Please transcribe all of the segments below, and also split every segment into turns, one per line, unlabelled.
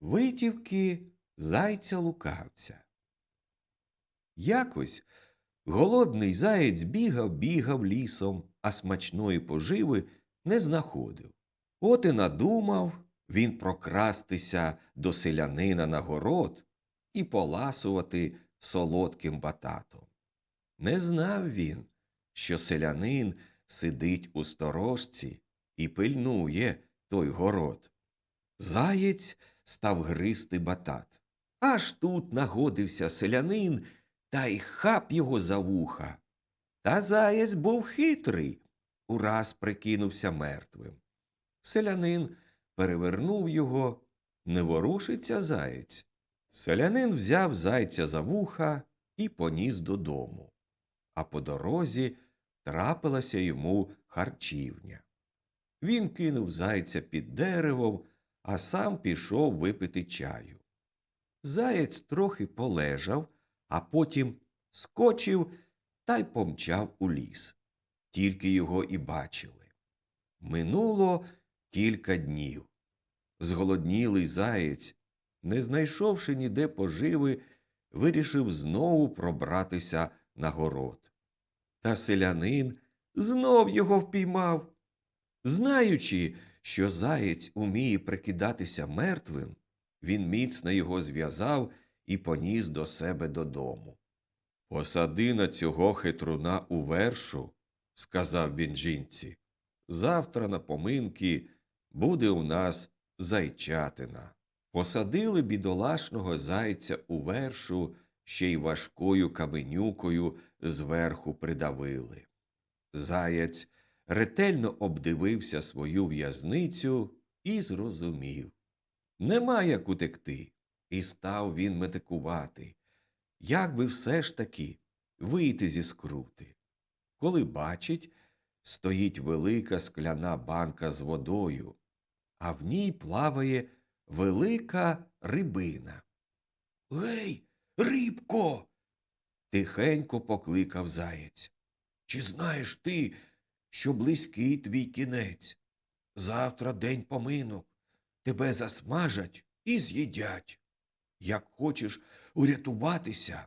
Витівки зайця лукавця. Якось голодний заєць бігав, бігав лісом, а смачної поживи не знаходив. От і надумав він прокрастися до селянина на город і поласувати солодким бататом. Не знав він, що селянин сидить у сторожці і пильнує той город. Заєць став гристи батат. Аж тут нагодився селянин та й хап його за вуха. Та заєць був хитрий, ураз прикинувся мертвим. Селянин перевернув його, не ворушиться заєць. Селянин взяв зайця за вуха і поніс додому. А по дорозі трапилася йому харчівня. Він кинув зайця під деревом, а сам пішов випити чаю. Заєць трохи полежав, а потім скочив та й помчав у ліс. Тільки його і бачили. Минуло кілька днів. Зголоднілий заєць, не знайшовши ніде поживи, вирішив знову пробратися на город. Та селянин знов його впіймав. Знаючи, що заєць уміє прикидатися мертвим, він міцно його зв'язав і поніс до себе додому. Посади на цього хитруна у вершу, сказав він жінці. Завтра на поминки буде у нас зайчатина. Посадили бідолашного зайця у вершу, ще й важкою каменюкою зверху придавили. Заєць ретельно обдивився свою в'язницю і зрозумів. Нема як утекти, і став він метикувати. Як би все ж таки вийти зі скрути. Коли бачить, стоїть велика скляна банка з водою, а в ній плаває велика рибина. Гей, рибко. тихенько покликав заєць. Чи знаєш ти, що близький твій кінець? Завтра день поминок, тебе засмажать і з'їдять. Як хочеш урятуватися,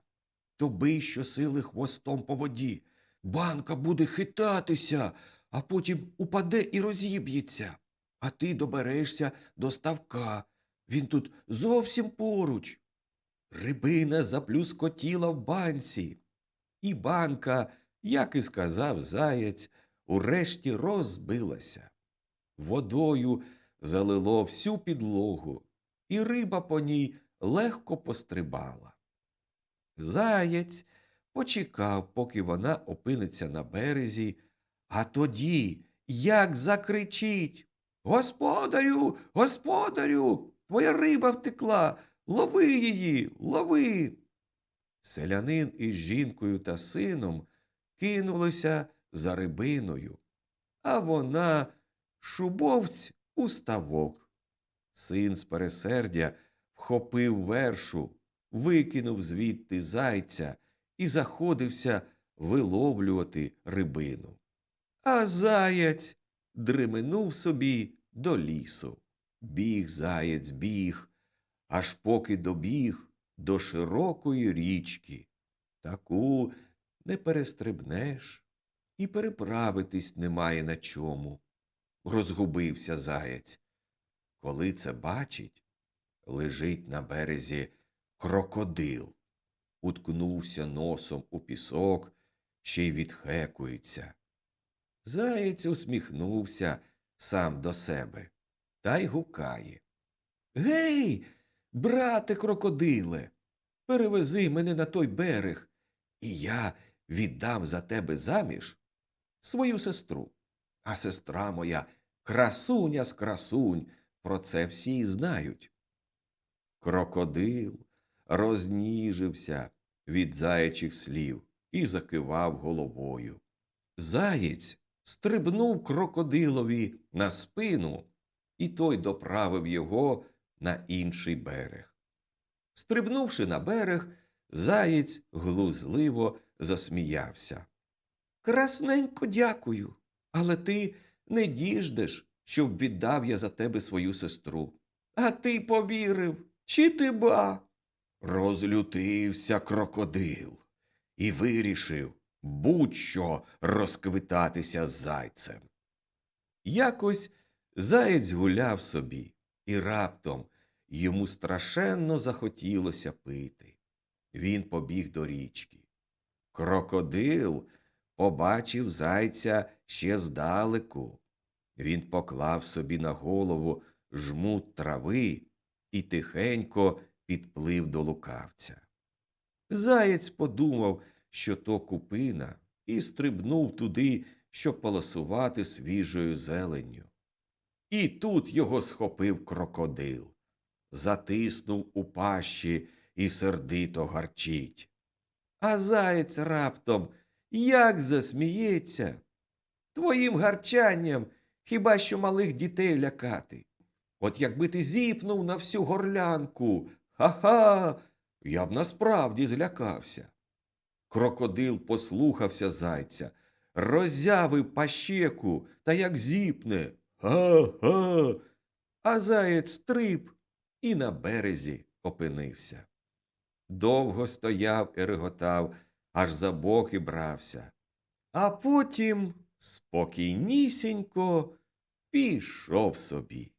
то бий щосили хвостом по воді. Банка буде хитатися, а потім упаде і розіб'ється. А ти доберешся до ставка. Він тут зовсім поруч. Рибина заплюскотіла в банці, і банка, як і сказав заєць, урешті розбилася. Водою залило всю підлогу, і риба по ній легко пострибала. Заєць почекав, поки вона опиниться на березі, а тоді як закричить Господарю, господарю, твоя риба втекла, лови її, лови. Селянин із жінкою та сином кинулися за рибиною, а вона шубовць у ставок. Син з пересердя вхопив вершу, викинув звідти зайця і заходився виловлювати рибину. А заяць дременув собі до лісу. Біг заєць, біг, аж поки добіг до широкої річки. Таку не перестрибнеш і переправитись немає на чому. Розгубився заєць. Коли це бачить, лежить на березі крокодил, уткнувся носом у пісок, ще й відхекується. Заєць усміхнувся сам до себе та й гукає. Гей, брате крокодиле, перевези мене на той берег, і я віддам за тебе заміж свою сестру. А сестра моя красуня з красунь, про це всі знають. Крокодил розніжився від заячих слів і закивав головою. Заєць стрибнув крокодилові на спину, і той доправив його на інший берег. Стрибнувши на берег, заєць глузливо засміявся. Красненько дякую, але ти не діждеш, щоб віддав я за тебе свою сестру. А ти повірив, чи ти ба? Розлютився крокодил і вирішив будь-що розквитатися з зайцем. Якось заєць гуляв собі, і раптом йому страшенно захотілося пити. Він побіг до річки. Крокодил побачив зайця ще здалеку. Він поклав собі на голову жмут трави і тихенько підплив до лукавця. Заєць подумав, що то купина, і стрибнув туди, щоб полосувати свіжою зеленню. І тут його схопив крокодил, затиснув у пащі і сердито гарчить. А заєць раптом як засміється. Твоїм гарчанням хіба що малих дітей лякати. От якби ти зіпнув на всю горлянку, ха-ха, я б насправді злякався. Крокодил послухався зайця, роззявив пащеку та як зіпне. Га-га. А заєць стриб і на березі опинився. Довго стояв і реготав, аж за боки брався. А потім спокійнісінько пішов собі.